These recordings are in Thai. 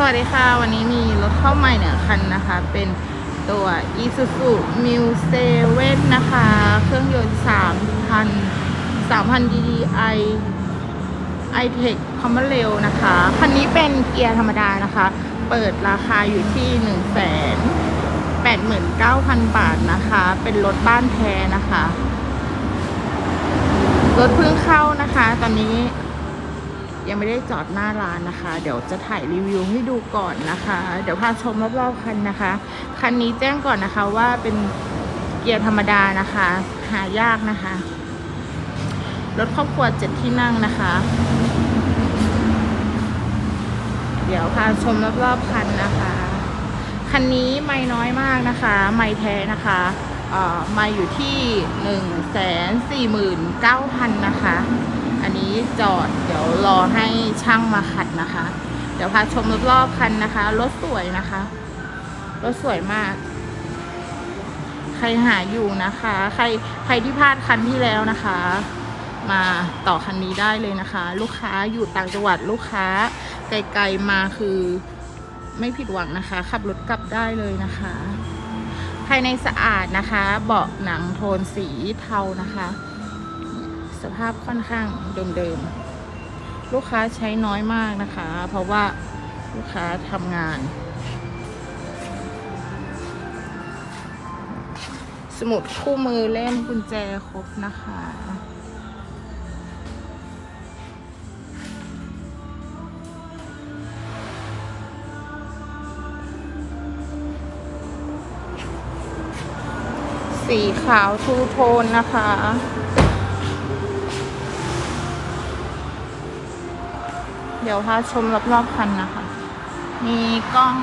สวัสดีค่ะ วันนี้มีรถเข้าใหม่หนึ่งคันนะคะ เป็นตัว Isuzu Mu 7นะคะ เครื่องยนต์3,000 3,000 DDI iTech คอมเมเร็วนะคะ คันนี้เป็นเกียร์ธรรมดานะคะ เปิดราคาอยู่ที่ 1 8 9 0 0 0 บาทนะคะ เป็นรถบ้านแท้นะคะ รถเพิ่งเข้านะคะ ตอนนี้ ยังไม่ได้จอดหน้าร้านนะคะ เดี๋ยวจะถ่ายรีวิวให้ดูก่อนนะคะ เดี๋ยวพาชมรอบๆคันนะคะ คันนี้แจ้งก่อนนะคะว่าเป็นเกียร์ธรรมดานะคะ หายากนะคะ รถครอบครัวเจ็ดที่นั่งนะคะ เดี๋ยวพาชมรอบๆคันนะคะ คันนี้ไม่น้อยมากนะคะ ไม่แท้นะคะไม่อยู่ที่หนึ่งแสนสี่หมื่นเก้าพันนะคะ อันนี้จอดเดี๋ยวรอให้ช่างมาขัดนะคะ เดี๋ยวพาชมรอบๆคันนะคะ รถสวยนะคะ รถสวยมาก ใครหาอยู่นะคะ ใครใครที่พลาดคันที่แล้วนะคะ มาต่อคันนี้ได้เลยนะคะ ลูกค้าอยู่ต่างจังหวัดลูกค้า ไกลๆมาคือไม่ผิดหวังนะคะ ขับรถกลับได้เลยนะคะ ภายในสะอาดนะคะ เบาะหนังโทนสีเทานะคะ สภาพค่อนข้างเดิมๆ ลูกค้าใช้น้อยมากนะคะ เพราะว่าลูกค้าทำงาน สมุดคู่มือเล่มกุญแจครบนะคะสีขาวทูโทนนะคะ เดี๋ยวพาชมรอบๆคันนะคะ มีกล้อง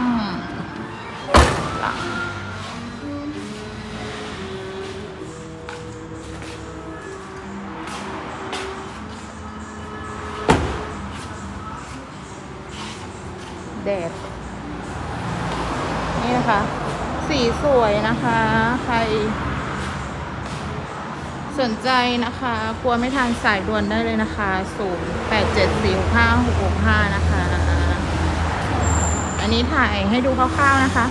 หลังแดดนี่นะคะ สีสวยนะคะ ใคร สนใจนะคะกลัวไม่ทานสายด่วนได้เลยนะคะ0 8 7 4 6 5 6 6 5 นะคะ อันนี้ถ่ายให้ดูคร่าวๆนะคะ